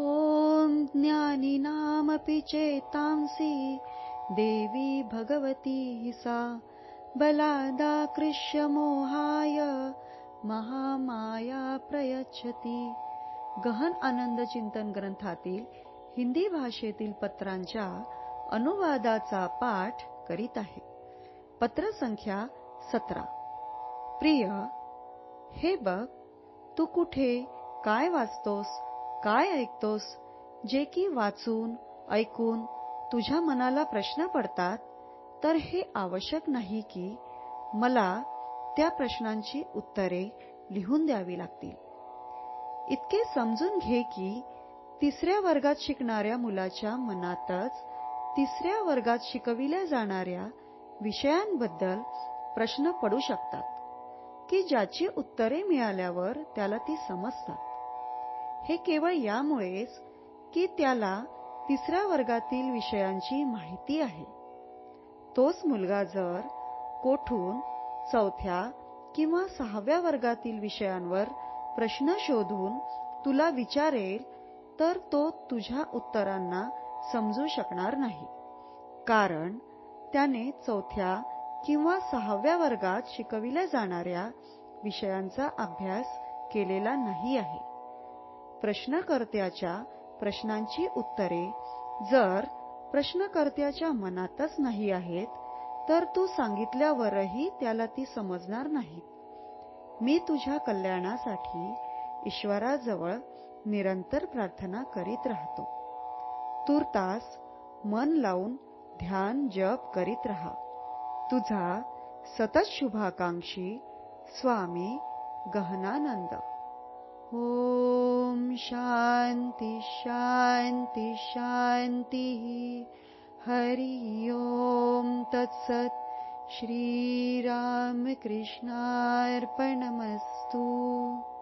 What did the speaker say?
ॐ ज्ञानिनामपि चेतांसि देवी भगवती सा। बलादाकृष्यमोहाय महामाया प्रयच्छती। गहन आनंद चिंतन ग्रंथातील हिंदी भाषेतील पत्रांच्या अनुवादाचा पाठ करीत आहे. पत्र संख्या सतरा. प्रिय हे बघ तू कुठे? काय वाचतोस? काय ऐकतोस? जे की वाचून ऐकून तुझ्या मनाला प्रश्न पडतात तर हे आवश्यक नाही की मला त्या प्रश्नांची उत्तरे लिहून द्यावी लागतील. इतके समजून घे की तिसऱ्या वर्गात शिकणाऱ्या मुलाच्या मनातच तिसऱ्या वर्गात शिकविल्या जाणाऱ्या विषयांबद्दल प्रश्न पडू शकतात की ज्याची उत्तरे मिळाल्यावर त्याला ती समजतात. हे केवळ यामुळेच की त्याला तिसऱ्या वर्गातील विषयांची माहिती आहे. तोच मुलगा जर कोठून चौथ्या किंवा सहाव्या वर्गातील विषयांवर प्रश्न शोधून तुला विचारेल तर तो तुझ्या उत्तरांना समजू शकणार नाही. कारण त्याने चौथ्या किंवा सहाव्या वर्गात शिकविल्या जाणाऱ्या विषयांचा अभ्यास केलेला नाही आहे. प्रश्नकर्त्याच्या प्रश्नांची उत्तरे. जर प्रश्नकर्त्याच्या मनातच नाही आहेत तर तू सांगितल्यावरही त्याला ती समजणार नाहीत. मी तुझ्या कल्याणासाठी ईश्वराजवळ निरंतर प्रार्थना करीत राहतो. तुर्तास मन लावून ध्यान जप करीत रहा. तुझा सतत शुभाकांक्षी स्वामी गहनानंद. ॐ शान्ति शान्ति शान्तिः। हरि ओम् तत्सत् श्रीरामकृष्णार्पणमस्तु।